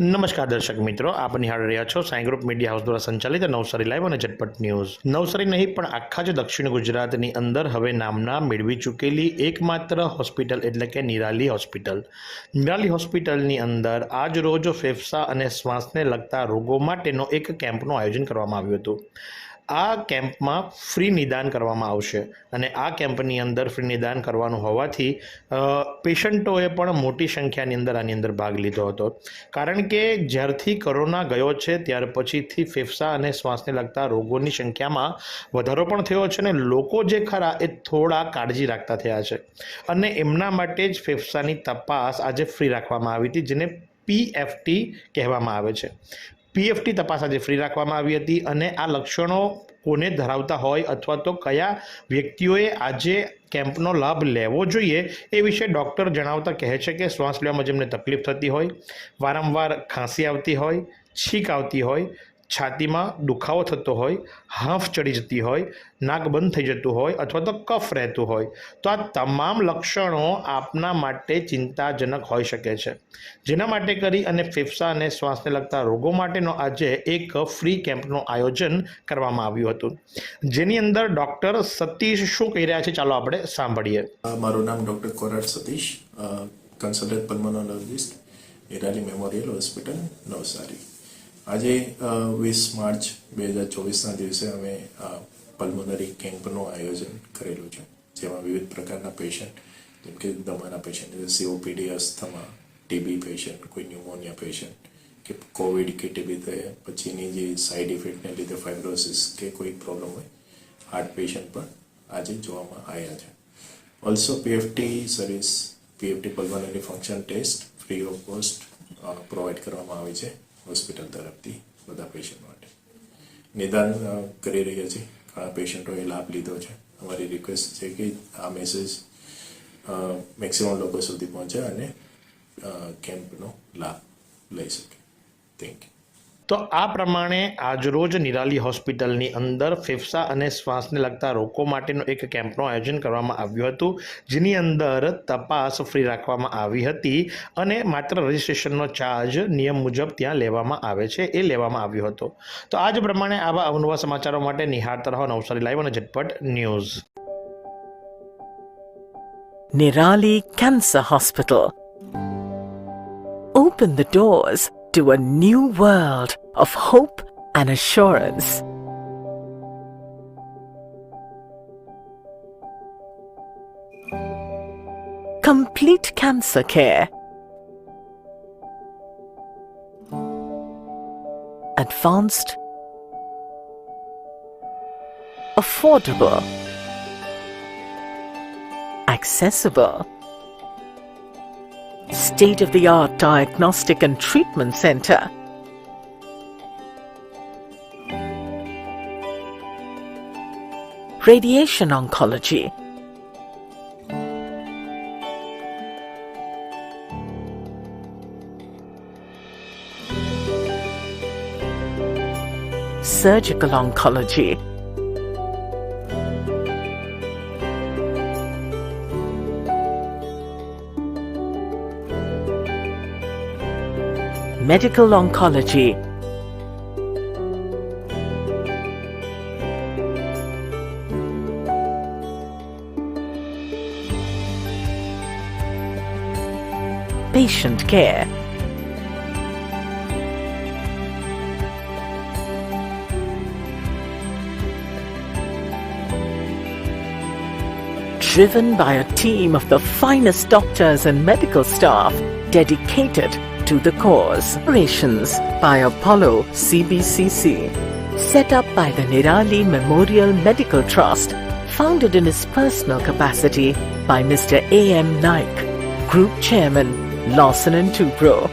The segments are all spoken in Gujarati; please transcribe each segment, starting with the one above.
નમસ્કાર દર્શક મિત્રો, આપ નિહાળી રહ્યા છો સાઈ ગ્રુપ મીડિયા હાઉસ દ્વારા સંચાલિત નવસારી લાઈવ અને ઝટપટ ન્યૂઝ. નવસારી નહીં, પણ આખા જ દક્ષિણ ગુજરાતની અંદર હવે નામના મેળવી ચૂકેલી એકમાત્ર હોસ્પિટલ એટલે કે નિરાલી હોસ્પિટલ. નિરાલી હોસ્પિટલની અંદર આજ રોજ ફેફસા અને શ્વાસને લગતા રોગો માટેનો એક કેમ્પનું આયોજન કરવામાં આવ્યું હતું. આ કેમ્પમાં ફ્રી નિદાન કરવામાં આવશે. અને આ કેમ્પની અંદર ફ્રી નિદાન કરવાનું હોવાથી પેશન્ટોએ પણ મોટી સંખ્યાની અંદર આની અંદર ભાગ લીધો હતો. કારણ કે જ્યારથી કોરોના ગયો છે, ત્યાર પછીથી ફેફસા અને શ્વાસને લગતા રોગોની સંખ્યામાં વધારો પણ થયો છે અને લોકો જે ખરા એ થોડા કાળજી રાખતા થયા છે. અને એમના માટે જ ફેફસાની તપાસ આજે ફ્રી રાખવામાં આવી હતી, જેને પીએફટી કહેવામાં આવે છે. પીએફટી તપાસ આજે ફ્રી રાખવામાં આવી હતી અને આ લક્ષણો કોને ધરાવતા હોય અથવા તો કયા વ્યક્તિઓએ આજે કેમ્પનો લાભ લેવો જોઈએ એ વિશે ડૉક્ટર જણાવતા કહે છે કે શ્વાસ લેવામાં જેમને તકલીફ થતી હોય, વારંવાર ખાંસી આવતી હોય, છીંક આવતી હોય છાતીમાં દુખાવો થતો હોય, હાંફ ચડી જતી હોય, નાક બંધ થઈ જતું હોય અથવા તો કફ રહેતું હોય, તો આ તમામ લક્ષણો આપના માટે ચિંતાજનક હોઈ શકે છે. જેના માટે કરી અને ફેફસા અને શ્વાસને લગતા રોગો માટેનો આજે એક ફ્રી કેમ્પનું આયોજન કરવામાં આવ્યું હતું. જેની અંદર ડૉક્ટર સતીશ શું કહી રહ્યા છે ચાલો આપણે સાંભળીએ. મારું નામ doctor Korat Satish consultant pulmonologist Nirali memorial hospital Navsari. આજે વીસ માર્ચ બે હજાર ચોવીસના દિવસે અમે પલ્મોનરી કેમ્પનું આયોજન કરેલું છે, જેમાં વિવિધ પ્રકારના પેશન્ટ જેમ કે દમાના patient COPD asthma TB patient કોઈ ન્યુમોનિયા પેશન્ટ કે કોવિડ કે ટીબી થયા, પછીની જે સાઇડ ઇફેક્ટને લીધે ફાઇબ્રોસિસ કે કોઈ પ્રોબ્લેમ હોય હાર્ટ પેશન્ટ પણ આજે જોવામાં આવ્યા છે. Also PFT service PFT pulmonary function test free of cost provide કરવામાં આવે છે. હોસ્પિટલ તરફથી બધા પેશન્ટ માટે. નિદાન કરી રહ્યા છે. ઘણા પેશન્ટોએ લાભ લીધો છે. અમારી રિક્વેસ્ટ છે કે આ મેસેજ મેક્સિમમ લોકો સુધી પહોંચે અને કેમ્પનો લાભ લઈ શકે. થેન્ક યુ તો આ પ્રમાણે આજરોજ નિરાલી હોસ્પિટલની અંદર ફેફસા અને શ્વાસને લગતા રોગો માટેનું એક કેમ્પનું આયોજન કરવામાં આવ્યું હતું, જેની અંદર તપાસ ફ્રી રાખવામાં આવી હતી અને માત્ર રજિસ્ટ્રેશનનો ચાર્જ નિયમ મુજબ ત્યાં લેવામાં આવે છે, એ લેવામાં આવ્યો હતો. તો આજ પ્રમાણે આવા અવનવા સમાચારો માટે નિહાળતા રહો નવસારી લાઈવ અને ઝટપટ news. Nirali cancer hospital. Open the doors. To a new world of hope and assurance. Complete cancer care. Advanced. Affordable accessible. State of the art diagnostic and treatment center. Radiation oncology. Surgical oncology. Medical oncology, patient care, driven by a team of the finest doctors and medical staff dedicated to the cause. Operations by Apollo CBCC. Set up by the Nirali Memorial Medical Trust, founded in his personal capacity by Mr. A.M. Naik, Group Chairman, Lawson and Tubro.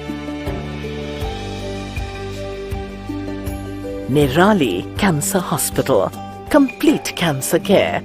Nirali Cancer Hospital. Complete cancer care